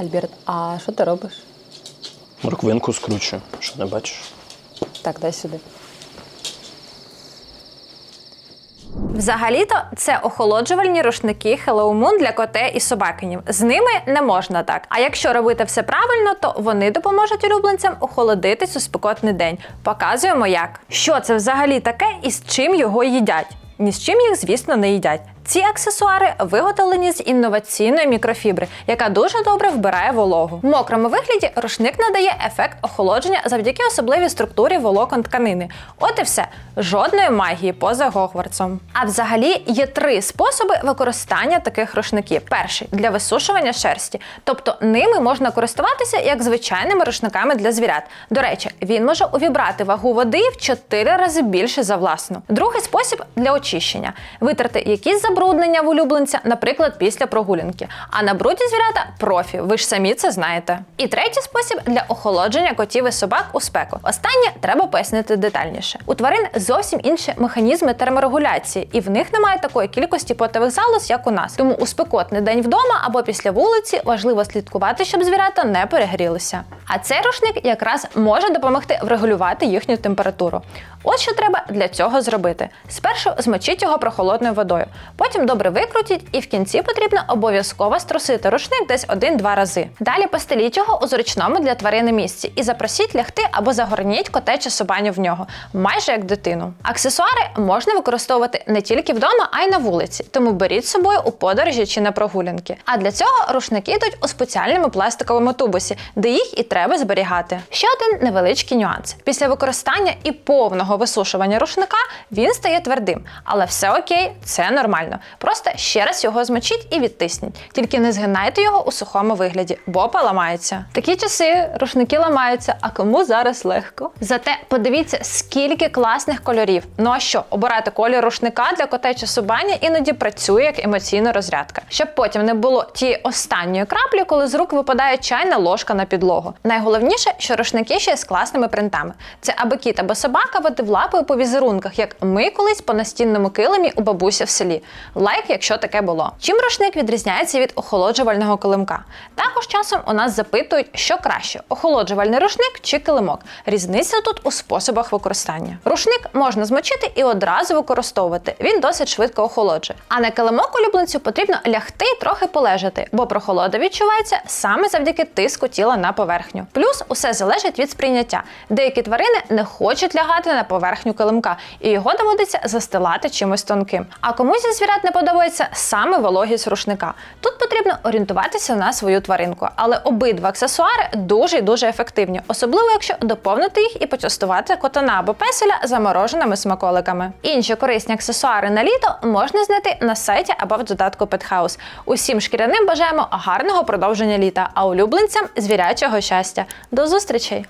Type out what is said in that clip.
Альберт, а що ти робиш? Морквинку скручую, що не бачиш? Так, дай сюди. Взагалі-то це охолоджувальні рушники Hello Moon для коте і собакинів. З ними не можна так. А якщо робити все правильно, то вони допоможуть улюбленцям охолодитись у спекотний день. Показуємо як. Що це взагалі таке і з чим його їдять? Ні з чим їх, звісно, не їдять. Ці аксесуари виготовлені з інноваційної мікрофібри, яка дуже добре вбирає вологу. В мокрому вигляді рушник надає ефект охолодження завдяки особливій структурі волокон тканини. От і все, жодної магії поза Гогвартсом. А взагалі є три способи використання таких рушників: перший для висушування шерсті, тобто ними можна користуватися як звичайними рушниками для звірят. До речі, він може увібрати вагу води в 4 рази більше за власну. Другий спосіб для очищення витрати якісь забруднення в улюбленця, наприклад, після прогулянки. А на бруді звірята профі, ви ж самі це знаєте. І третій спосіб для охолодження котів і собак у спеку. Останнє треба пояснити детальніше. У тварин зовсім інші механізми терморегуляції, і в них немає такої кількості потових залоз, як у нас. Тому у спекотний день вдома або після вулиці важливо слідкувати, щоб звірята не перегрілися. А цей рушник якраз може допомогти врегулювати їхню температуру. От що треба для цього зробити: спершу змочіть його прохолодною водою, потім добре викрутіть, і в кінці потрібно обов'язково струсити рушник десь один-два рази. Далі постеліть його у зручному для тварини місці і запросіть лягти або загорніть коте чи собаню в нього, майже як дитину. Аксесуари можна використовувати не тільки вдома, а й на вулиці, тому беріть з собою у подорожі чи на прогулянки. А для цього рушники йдуть у спеціальному пластиковому тубусі, де їх і треба зберігати. Ще один невеличкий нюанс: після використання і повного висушування рушника він стає твердим, але все окей, це нормально. Просто ще раз його змочіть і відтисніть. Тільки не згинайте його у сухому вигляді, бо поламається. Такі часи рушники ламаються, а кому зараз легко. Зате подивіться, скільки класних кольорів. Ну а що, обирати колір рушника для кота чи іноді працює як емоційна розрядка, щоб потім не було тієї останньої краплі, коли з рук випадає чайна ложка на підлогу. Найголовніше, що рушники ще з класними принтами. Це аби кіт або собака водив лапою по візерунках, як ми колись по настінному килимі у бабусі в селі. Лайк, якщо таке було. Чим рушник відрізняється від охолоджувального килимка? Також часом у нас запитують, що краще: охолоджувальний рушник чи килимок. Різниця тут у способах використання. Рушник можна змочити і одразу використовувати. Він досить швидко охолоджує. А на килимок улюбленцю потрібно лягти і трохи полежати, бо прохолода відчувається саме завдяки тиску тіла на поверхню. Плюс усе залежить від сприйняття. Деякі тварини не хочуть лягати на поверхню килимка, і його доводиться застилати чимось тонким. А комусь зі звірят не подобається саме вологість рушника. Тут потрібно орієнтуватися на свою тваринку, але обидва аксесуари дуже і дуже ефективні, особливо якщо доповнити їх і почастувати котана або песеля замороженими смаколиками. Інші корисні аксесуари на літо можна знайти на сайті або в додатку Pethouse. Усім шкіряним бажаємо гарного продовження літа, а улюбленцям звірячого щастя. До зустрічей!